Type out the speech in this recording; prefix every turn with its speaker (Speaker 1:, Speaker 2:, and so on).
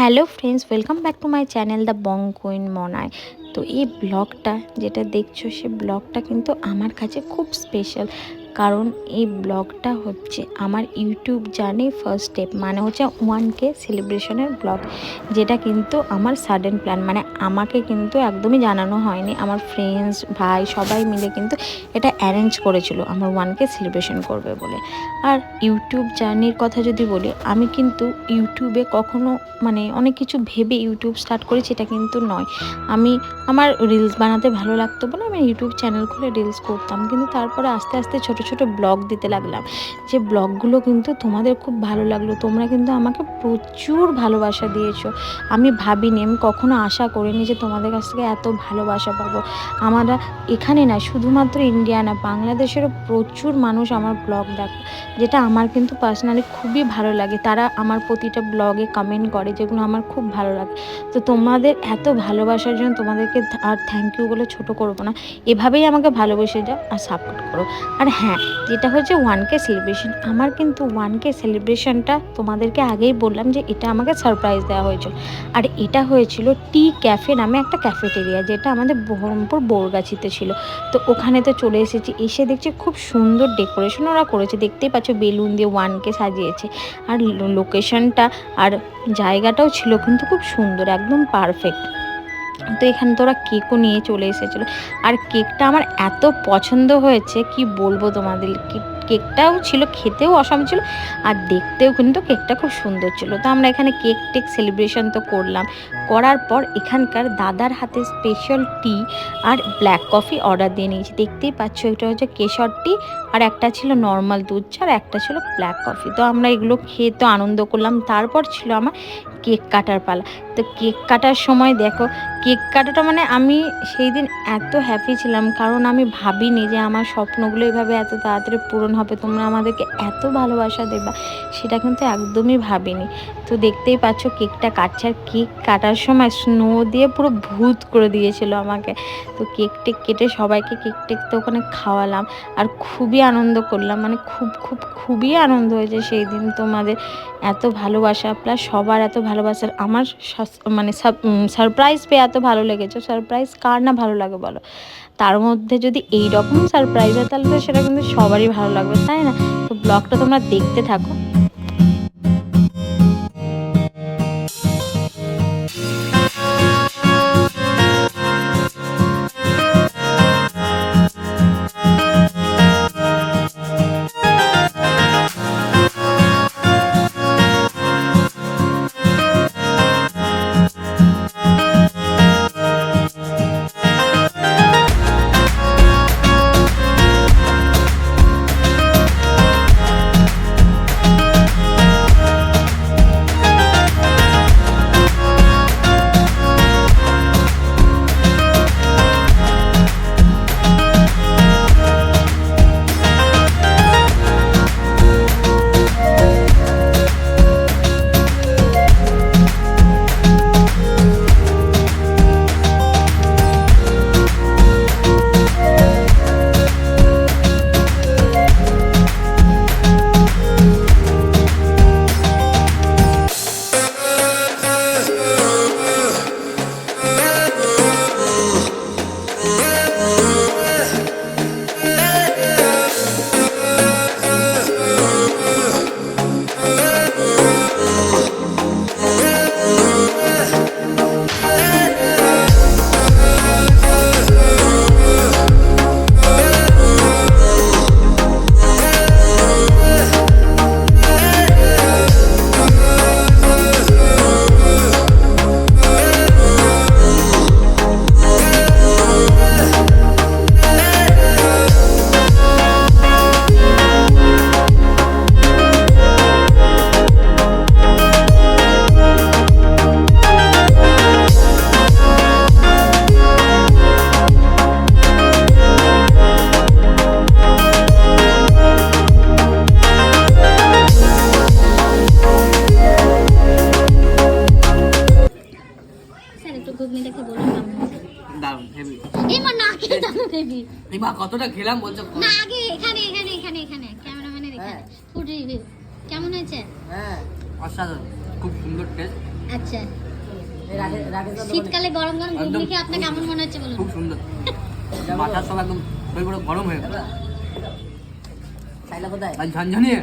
Speaker 1: Hello friends, welcome back to my channel the Bong queen মনায়। তো এই ব্লগটা, যেটা দেখছ, সে ব্লগটা কিন্তু আমার কাছে খুব স্পেশাল। কারণ এই ব্লগটা হচ্ছে আমার ইউটিউব জার্নি ফার্স্ট স্টেপ মানে হচ্ছে ওয়ান কে সেলিব্রেশনের ব্লগ, যেটা কিন্তু আমার সাডেন প্ল্যান মানে আমাকে কিন্তু একদমই জানানো হয়নি। আমার ফ্রেন্ডস ভাই, সবাই মিলে কিন্তু এটা অ্যারেঞ্জ করেছিল, আমার ওয়ান কে সেলিব্রেশন করবে বলে। আর ইউটিউব জার্নির কথা যদি বলি, আমি কিন্তু ইউটিউবে কখনো মানে অনেক কিছু ভেবে ইউটিউব স্টার্ট করেছি এটা কিন্তু নয়। আমি আমার রিলস বানাতে ভালো লাগতো বলে আমি ইউটিউব চ্যানেল খুলে রিলস করতাম, কিন্তু তারপরে আস্তে আস্তে ছোট ছোট ব্লগ দিতে লাগলাম। যে ব্লগগুলো কিন্তু তোমাদের খুব ভালো লাগল, তোমরা কিন্তু আমাকে প্রচুর ভালোবাসা দিয়েছ। আমি ভাবিনি, আমি কখনো আশা করিনি যে তোমাদের কাছ থেকে এত ভালোবাসা পাবো। আমরা এখানে না, শুধুমাত্র ইন্ডিয়া না, বাংলাদেশেরও প্রচুর মানুষ আমার ব্লগ দেখে, যেটা আমার কিন্তু পার্সোনালি খুবই ভালো লাগে। তারা আমার প্রতিটা ব্লগে কমেন্ট করে যেগুলো আমার খুব ভালো লাগে। তো তোমাদের এত ভালোবাসার জন্য তোমাদেরকে আর থ্যাংক ইউ বলে ছোট করব না। এভাবেই আমাকে ভালোবেসে যাও আর সাপোর্ট করো। আর হ্যাঁ যেটা হচ্ছে ওয়ান কে সেলিব্রেশন আমার কিন্তু ওয়ান কে সেলিব্রেশনটা তোমাদেরকে আগেই বললাম যে এটা আমাকে সারপ্রাইজ দেওয়া হয়েছিল। আর এটা হয়েছিল টি ক্যাফে নামে একটা ক্যাফেটেরিয়া যেটা আমাদের বহরমপুর বোরগাছিতে ছিল। তো ওখানে তো চলে এসেছি, এসে দেখছি খুব সুন্দর ডেকোরেশন ওরা করেছে। দেখতেই পাচ্ছ বেলুন দিয়ে ওয়ানকে সাজিয়েছে। আর লোকেশনটা আর জায়গাটাও ছিল কিন্তু খুব সুন্দর, একদম পারফেক্ট তো এখানে তো ওরা কেকও নিয়ে চলে এসেছিল। আর কেকটা আমার এত পছন্দ হয়েছে, কি বলব তোমাদের? কেকটাও ছিল, খেতেও অসম ছিল, আর দেখতেও কিন্তু কেকটা খুব সুন্দর ছিল। তো আমরা এখানে কেক টেক সেলিব্রেশন তো করলাম। করার পর এখানকার দাদার হাতে স্পেশাল টি আর ব্ল্যাক কফি অর্ডার দিয়ে নিয়েছি। দেখতেই পাচ্ছ, এটা হচ্ছে কেশর টি আর একটা ছিল নর্মাল দুধ চা আর একটা ছিল ব্ল্যাক কফি তো আমরা এগুলো খেয়ে তো আনন্দ করলাম। তারপর ছিল আমার কেক কাটার পালা। তো কেক কাটার সময় দেখো কেক কাটাটা মানে আমি সেই দিন এত হ্যাপি ছিলাম। কারণ আমি ভাবিনি যে আমার স্বপ্নগুলো এভাবে এত তাড়াতাড়ি পূরণ হবে। তোমরা আমাদেরকে এত ভালোবাসা দেবা, সেটা কিন্তু একদমই ভাবিনি। তো দেখতেই পাচ্ছ কেকটা কাটছে। আর কেক কাটার সময় স্নো দিয়ে পুরো ভূত করে দিয়েছিল আমাকে। তো কেক টেক কেটে সবাইকে কেক টেক তো ওখানে খাওয়ালাম। আর খুবই আনন্দ করলাম। মানে খুব খুব, খুবই আনন্দ হয়েছে সেই দিন। তোমাদের এত ভালোবাসা, প্লাস সবার এত ভালোবাসার আমার মানে সারপ্রাইজ পেয়ে এত ভালো লেগেছে। সারপ্রাইজ কার না ভালো লাগে বলো? তার মধ্যে যদি এই রকম সারপ্রাইজ হয়, তাহলে তো সেটা কিন্তু সবারই ভালো লাগবে, তাই না? তো ব্লগটা তোমরা দেখতে থাকো।
Speaker 2: কেমন হয়েছে?
Speaker 3: হেভি
Speaker 2: এই মা না খেয়ে
Speaker 3: কতটা খেলাম বলছো?
Speaker 2: না আগে এখানে এখানে এখানে এখানে। ক্যামেরাম্যানের এখানে।
Speaker 3: হ্যাঁ।
Speaker 2: ফুড রিভিউ কেমন হয়েছে?
Speaker 3: হ্যাঁ অসাধারণ। খুব সুন্দর টেস্ট
Speaker 2: আচ্ছা।
Speaker 4: এই রাগে রাগে তো
Speaker 2: শীতকালে গরম গরম ঘুগনি। খেয়ে আপনার কেমন মনে হচ্ছে বলুন?
Speaker 3: খুব সুন্দর। মাথার সব একদম গরম হয়ে গেল
Speaker 4: সাইলা কোথায়?
Speaker 3: ঝনঝনিয়ে।